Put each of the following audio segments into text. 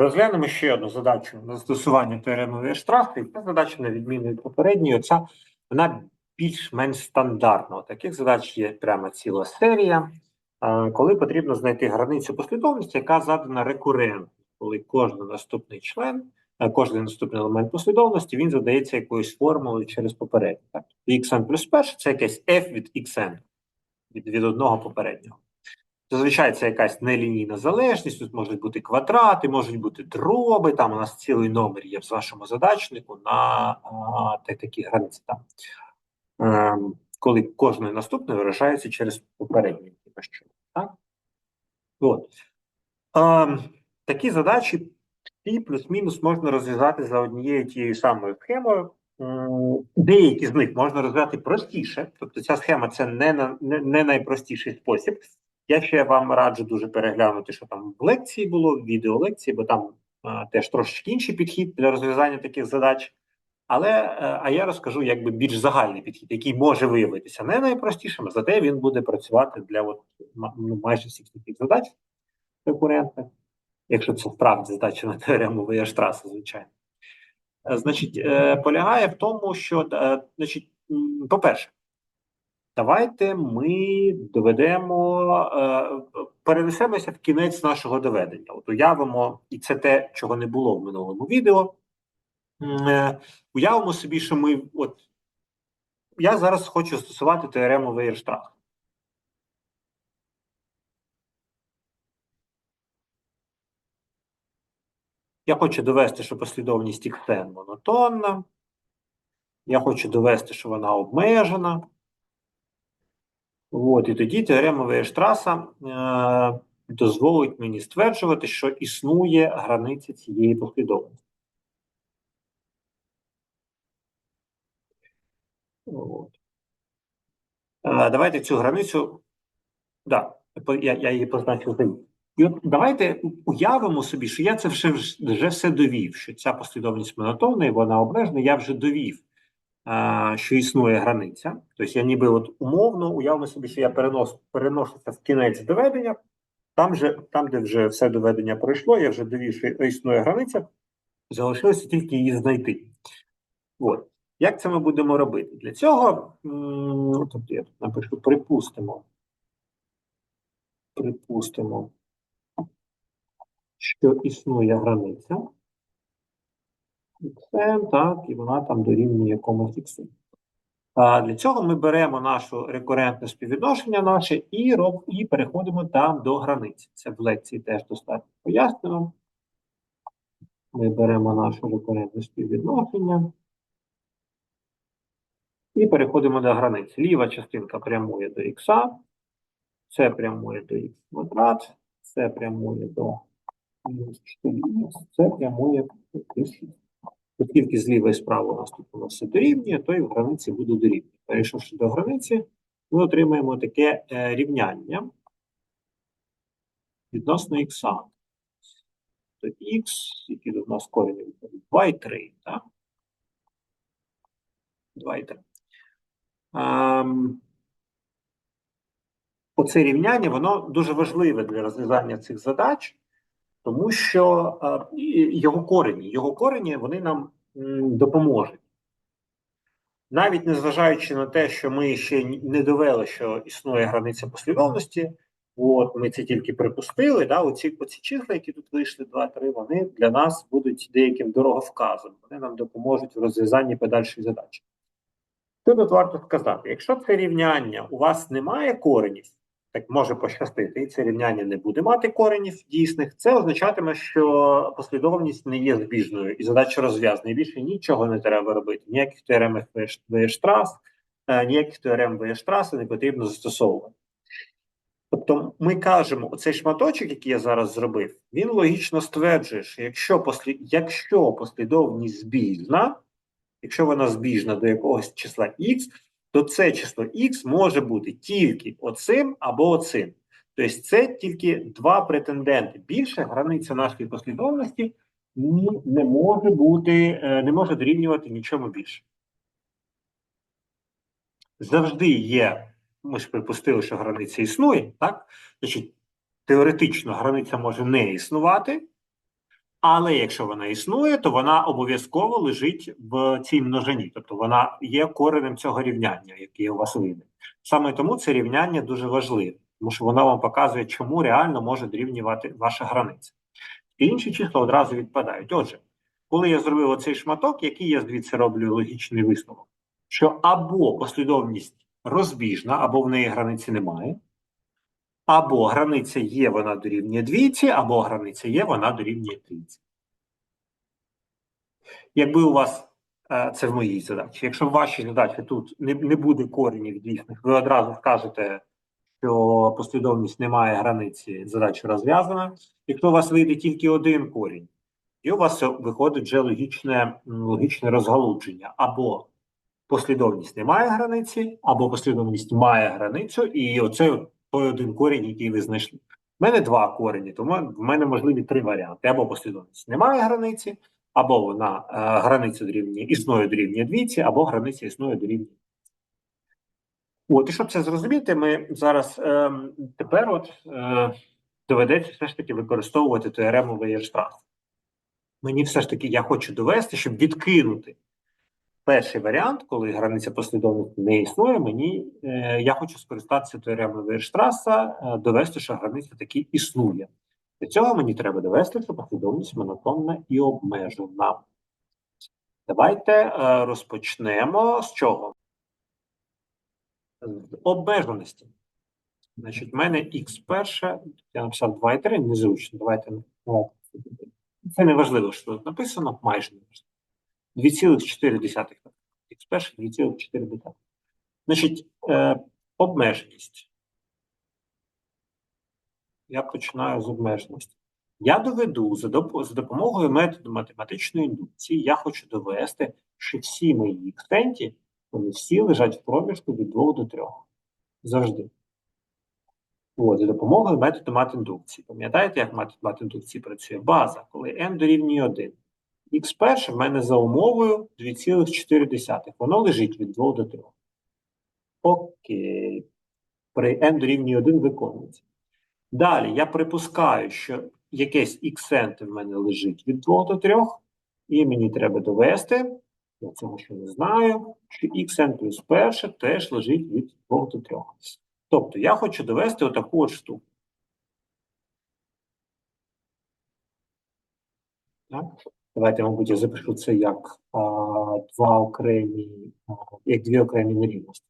Розглянемо ще одну задачу на застосування теореми Вейерштрафа. І ця задача, на відміну від попередньої, оця, вона більш-менш стандартна. Таких задач є прямо ціла серія, коли потрібно знайти границю послідовності, яка задана рекурентно, коли кожен наступний член, кожен наступний елемент послідовності він задається якоюсь формулою через попередню. Xn плюс перше це якесь f від xn, від, від одного попереднього. Зазвичай це якась нелінійна залежність, тут можуть бути квадрати, можуть бути дроби. Там у нас цілий номер є в нашому задачнику на а, такі границі. Там. Ем, коли кожний наступний виражається через попередній. що, Так? От. Ем, такі задачі всі плюс-мінус можна розв'язати за однією тією самою схемою. Деякі з них можна розв'язати простіше, тобто ця схема це не, не, не найпростіший спосіб. Я ще вам раджу дуже переглянути, що там в лекції було, в відеолекції, бо там а, теж трошечки інший підхід для розв'язання таких задач. Але е, а я розкажу якби більш загальний підхід, який може виявитися не найпростішим, зате він буде працювати для от, ну, майже всіх таких задач конкурентних, якщо це справді задача на теорему Веєрштраса, звичайно. Е, Значить, е, полягає в тому, що значить, по-перше, давайте ми доведемо, е, перенесемося в кінець нашого доведення. От уявимо, і це те, чого не було в минулому відео. Е, Уявимо собі, що ми от я зараз хочу застосувати теорему Вейерштрафа. Я хочу довести, що послідовність xn монотонна. Я хочу довести, що вона обмежена. От, і тоді теорема Вейерштраса е, дозволить мені стверджувати, що існує границя цієї послідовності. От. Е, давайте цю границю. Да, я, я її позначив за. І от давайте уявимо собі, що я це вже, вже все довів, що ця послідовність монотонна вона обмежена, я вже довів, що існує границя. Тобто я ніби от умовно уявимо собі, що я перенос, переношуся в кінець доведення, там, же, там, де вже все доведення пройшло, я вже довів, що існує границя, залишилося тільки її знайти. От. Як це ми будемо робити? Для цього, тобто я тут напишу, припустимо, припустимо, що існує границя. Xn, так, і вона там дорівнює якомусь x. А для цього ми беремо нашу рекурентне співвідношення наше і, роб, і переходимо там до границі. Це в лекції теж достатньо пояснено. Ми беремо наше рекурентне співвідношення і переходимо до границі. Ліва частинка прямує до х, це прямує до х квадрат, це прямує до мінус 4х, це прямує до 6. Оскільки зліва і справа у нас тут воно все дорівнює, то і в границі буде дорівнює. Перейшовши до границі, ми отримаємо таке е, рівняння відносно х. То х, який у нас корінь виходить, 2 і 3, так? 2 і 3. Ем, оце рівняння, воно дуже важливе для розв'язання цих задач, тому що його корені, його корені вони нам допоможуть. Навіть незважаючи на те, що ми ще не довели, що існує границя послідовності, от ми це тільки припустили. Да, оці, оці числа, які тут вийшли 2-3, вони для нас будуть деяким дороговказом. Вони нам допоможуть в розв'язанні подальшої задачі. Тут варто сказати? Якщо це рівняння у вас немає коренів, так може пощастити, і це рівняння не буде мати коренів дійсних, це означатиме, що послідовність не є збіжною і задача розв'язана. І більше нічого не треба робити. Ніяких теорем Веєштрас, е, ніяких теорем Веєштраса не потрібно застосовувати. Тобто ми кажемо, оцей шматочок, який я зараз зробив, він логічно стверджує, що якщо, послід... якщо послідовність збіжна, якщо вона збіжна до якогось числа x, то це число x може бути тільки оцим або оцим. Тобто це тільки два претенденти. Більше границя нашої послідовності не може бути, е, не може дорівнювати нічому більше. Завжди є, ми ж припустили, що границя існує, так? Значить, теоретично границя може не існувати, Але якщо вона існує, то вона обов'язково лежить в цій множині, тобто вона є коренем цього рівняння, яке у вас вийде. Саме тому це рівняння дуже важливе, тому що воно вам показує, чому реально може дорівнювати ваша границя. І інші числа одразу відпадають. Отже, коли я зробив оцей шматок, який я звідси роблю логічний висновок, що або послідовність розбіжна, або в неї границі немає, або границя є, вона дорівнює двійці, або границя є, вона дорівнює трійці. Якби у вас е, це в моїй задачі, якщо в вашій задачі тут не, не буде коренів дійсних, ви одразу скажете, що послідовність не має границі, задача розв'язана. Якщо у вас вийде тільки один корінь, і у вас виходить вже логічне, логічне розгалудження. Або послідовність не має границі, або послідовність має границю, і оце той один корінь, який ви знайшли. У мене два корені, тому в мене можливі три варіанти. Або послідовність не має границі, або вона е, границя дорівнює, існує дорівнює двійці, або границя існує дорівнює. От, і щоб це зрозуміти, ми зараз ем, тепер от е, доведеться все ж таки використовувати теорему Вейерштраса. Мені все ж таки я хочу довести, щоб відкинути перший варіант, коли границя послідовності не існує, мені е, я хочу скористатися теоремою Вейерштраса, е, довести, що границя таки існує. Для цього мені треба довести, що послідовність монотонна і обмежена. Давайте е, розпочнемо з чого? З обмеженості. Значить, в мене x перше, я написав 2 і 3, незручно. Давайте. давайте. Це не важливо, що тут написано, майже не важливо. 2,4. Х перше 2,4. Значить, е, обмеженість. Я починаю з обмеженості. Я доведу за, доп за допомогою методу математичної індукції, я хочу довести, що всі мої іксенті, вони всі лежать в проміжку від 2 до 3. Завжди. От, за допомогою методу матіндукції. Пам'ятаєте, як метод матіндукції працює? База, коли n дорівнює 1. Х перше в мене за умовою 2,4. Воно лежить від 2 до 3. Окей. При n дорівнює 1 виконується. Далі я припускаю, що якесь xn в мене лежить від 2 до 3, і мені треба довести, я цього ще не знаю, що xn плюс перше теж лежить від 2 до 3. Тобто я хочу довести отаку от штуку. Так? Давайте, мабуть, я запишу це як а, два окремі, як дві окремі нерівності.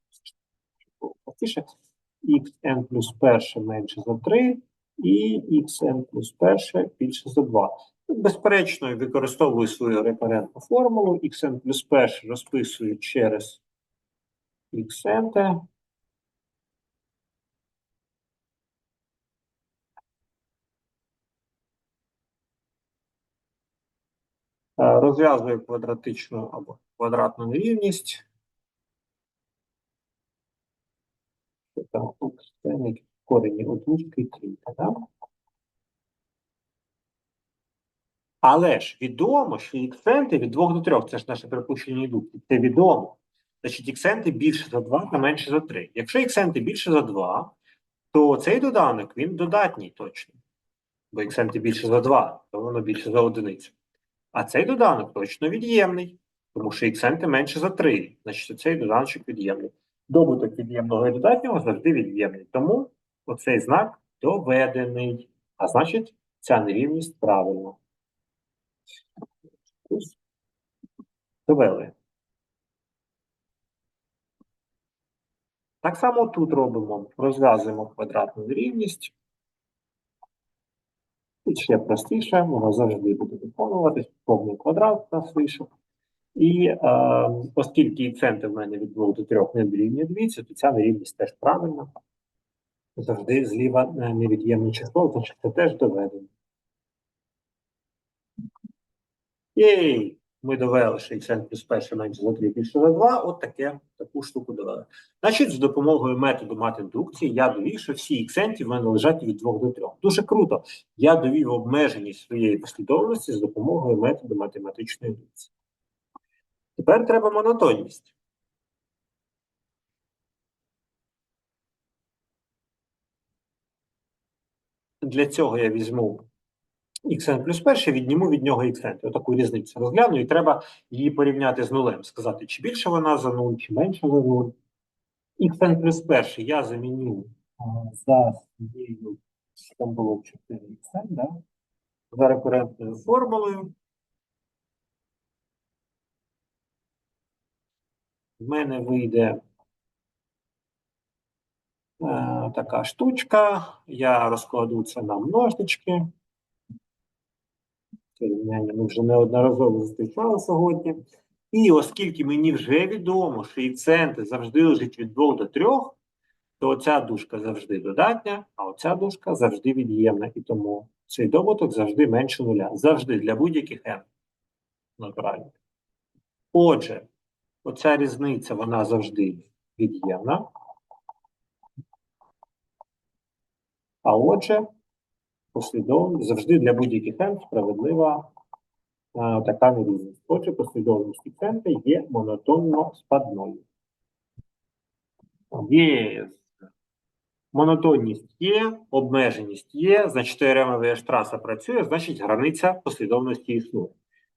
Xn плюс перше менше за 3 і xn плюс перше більше за 2. Безперечно, використовую свою референтну формулу. xn плюс перше розписую через xn. Е, Розв'язую квадратичну або квадратну нерівність. Там це корені однички і трійка? Але ж відомо, що іксенти від 2 до 3, це ж наше припущення індукції, це відомо. Значить, іксенти більше за 2 та менше за 3. Якщо іксенти більше за 2, то цей доданок, він додатній точно. Бо іксенти більше за 2, то воно більше за одиницю. А цей доданок точно від'ємний, тому що іксенти менше за 3. Значить, цей доданочок від'ємний. Добуток від'ємного і додатнього завжди від'ємний. Тому оцей знак доведений. А значить, ця нерівність правильна. Довели. Так само тут робимо. Розв'язуємо квадратну нерівність. Ще простіше, воно завжди буде виконуватись, повний квадрат нас вийшов. І е, оскільки центр в мене від 2 до 3 не дорівнює двійці, то ця нерівність теж правильна. Завжди зліва е, невід'ємне число, значить це теж доведено. Єй! Ми довели, плюс перше менше за 3 більше за 2, от таке, таку штуку довели. Значить, з допомогою методу матіндукції я довів, що всі іксенти в мене лежать від 2 до 3. Дуже круто. Я довів обмеженість своєї послідовності з допомогою методу математичної індукції. Тепер треба монотонність. Для цього я візьму xn плюс перший, відніму від нього xn. Отаку різницю розгляну, і треба її порівняти з нулем, сказати, чи більше вона за 0, чи менше за 0. xn плюс перший я заміню за своєю, що там було 4xn, да? за рекурентною формулою. В мене вийде е, така штучка. Я розкладу це на множнички. Це рівняння ми вже неодноразово зустрічали сьогодні. І оскільки мені вже відомо, що іценти завжди лежить від 2 до 3, то оця дужка завжди додатня, а оця дужка завжди від'ємна. І тому цей добуток завжди менше нуля. Завжди для будь-яких n. Натурально. Отже, оця різниця, вона завжди від'ємна. А отже, послідовність завжди для будь-яких n справедлива а, така нерівність. Отже, послідовність іцента є монотонно спадною. Є монотонність є, обмеженість є, значить теорема штраса працює, значить границя послідовності існує.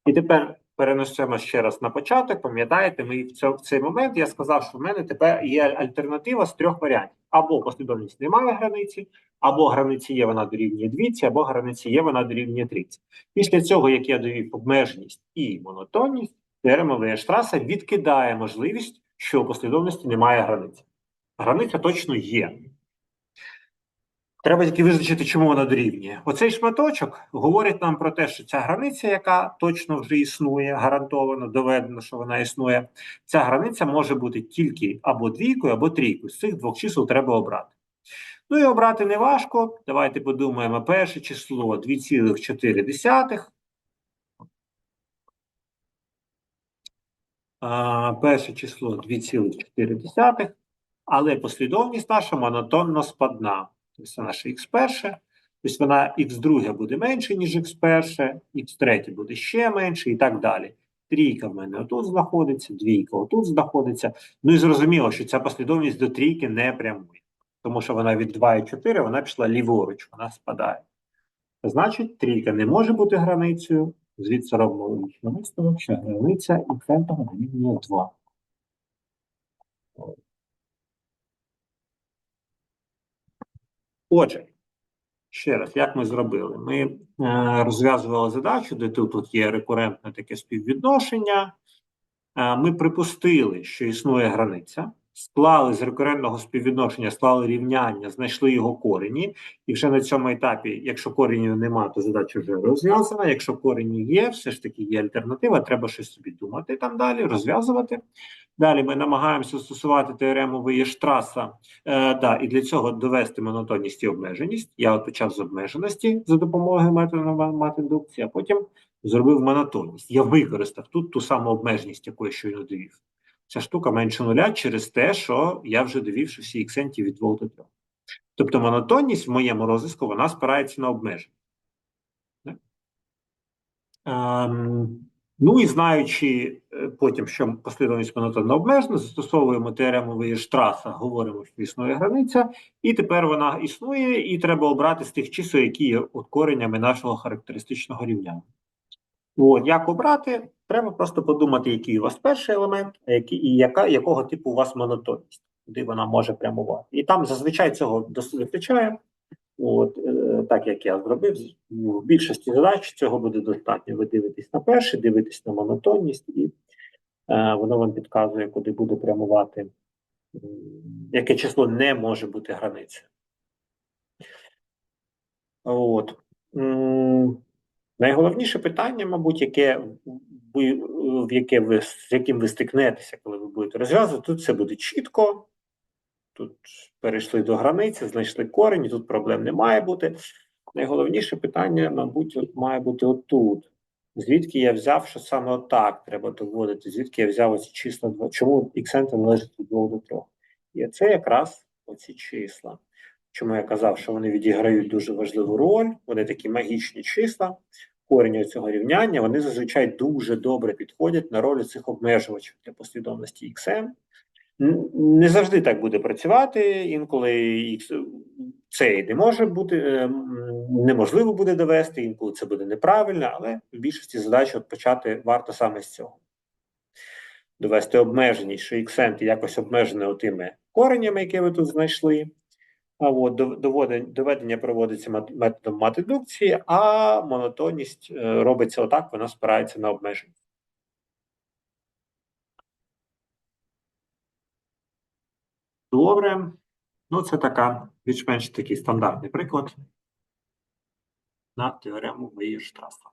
І тепер перенесемо ще раз на початок. Пам'ятаєте, ми в, цьо- в цей момент я сказав, що в мене тепер є альтернатива з трьох варіантів: або послідовність немає границі, або границі є, вона дорівнює двійці, або границі є, вона дорівнює трійці. Після цього, як я довів обмеженість і монотонність, теорема Веєштраса відкидає можливість, що у послідовності немає границі. Границя точно є. Треба тільки визначити, чому вона дорівнює. Оцей шматочок говорить нам про те, що ця границя, яка точно вже існує, гарантовано доведено, що вона існує, ця границя може бути тільки або двійкою, або трійкою. З цих двох чисел треба обрати. Ну і обрати не важко. Давайте подумаємо. Перше число 2,4. Перше число 2,4, але послідовність наша монотонно спадна. Це наше х перше, тобто вона х друге буде менше, ніж х перше, х третє буде ще менше і так далі. Трійка в мене отут знаходиться, двійка отут знаходиться. Ну і зрозуміло, що ця послідовність до трійки не прямує, тому що вона від 2 і 4 вона пішла ліворуч, вона спадає. Значить, трійка не може бути границею. Звідси робимо логічний висновок, що границя іксентова дорівнює 2. Отже, ще раз, як ми зробили? Ми е, розв'язували задачу, де тут, тут є рекурентне таке співвідношення. Е, ми припустили, що існує границя, склали з рекурентного співвідношення, склали рівняння, знайшли його корені, і вже на цьому етапі, якщо коренів немає, то задача вже розв'язана. Якщо корені є, все ж таки є альтернатива, треба щось собі думати там далі, розв'язувати. Далі ми намагаємося застосувати теорему Веєштраса, е, да, і для цього довести монотонність і обмеженість. Я от почав з обмеженості за допомогою методу матіндукції, а потім зробив монотонність. Я використав тут ту саму обмеженість, яку я щойно довів. Ця штука менше нуля через те, що я вже довів, що всі іксенті від 2 до 3. Тобто монотонність в моєму розв'язку вона спирається на обмеження. Ем, ну і знаючи е, потім, що послідовність монотонно обмежена, застосовуємо теорему Веєштраса, говоримо, що існує границя, і тепер вона існує, і треба обрати з тих чисел, які є откореннями нашого характеристичного рівняння. От, як обрати, треба просто подумати, який у вас перший елемент, який, і яка, якого типу у вас монотонність, куди вона може прямувати. І там зазвичай цього вистачає. От, е, так як я зробив, в більшості задач цього буде достатньо. Ви дивитесь на перший, дивитесь на монотонність, і е, воно вам підказує, куди буде прямувати, яке число не може бути границею. От. Найголовніше питання, мабуть, яке в яке ви з яким ви стикнетеся, коли ви будете розв'язувати, тут все буде чітко. Тут перейшли до границі, знайшли корені, тут проблем не має бути. Найголовніше питання, мабуть, має бути отут. Звідки я взяв, що саме отак треба доводити? Звідки я взяв оці числа? Чому іксенти належать від 2 до 3? І це якраз оці числа. Чому я казав, що вони відіграють дуже важливу роль, вони такі магічні числа, корені цього рівняння, вони зазвичай дуже добре підходять на роль цих обмежувачів для послідовності xm. Не завжди так буде працювати. Інколи це не може бути е, неможливо буде довести, інколи це буде неправильно, але в більшості задач от почати варто саме з цього. Довести обмеженість, що xn якось обмежене отими коренями, які ви тут знайшли. От дов- доведення проводиться методом матедукції, а монотонність е, робиться отак, вона спирається на обмеження. Добре. Ну, це така більш-менш такий стандартний приклад на теорему Вейерштрафа.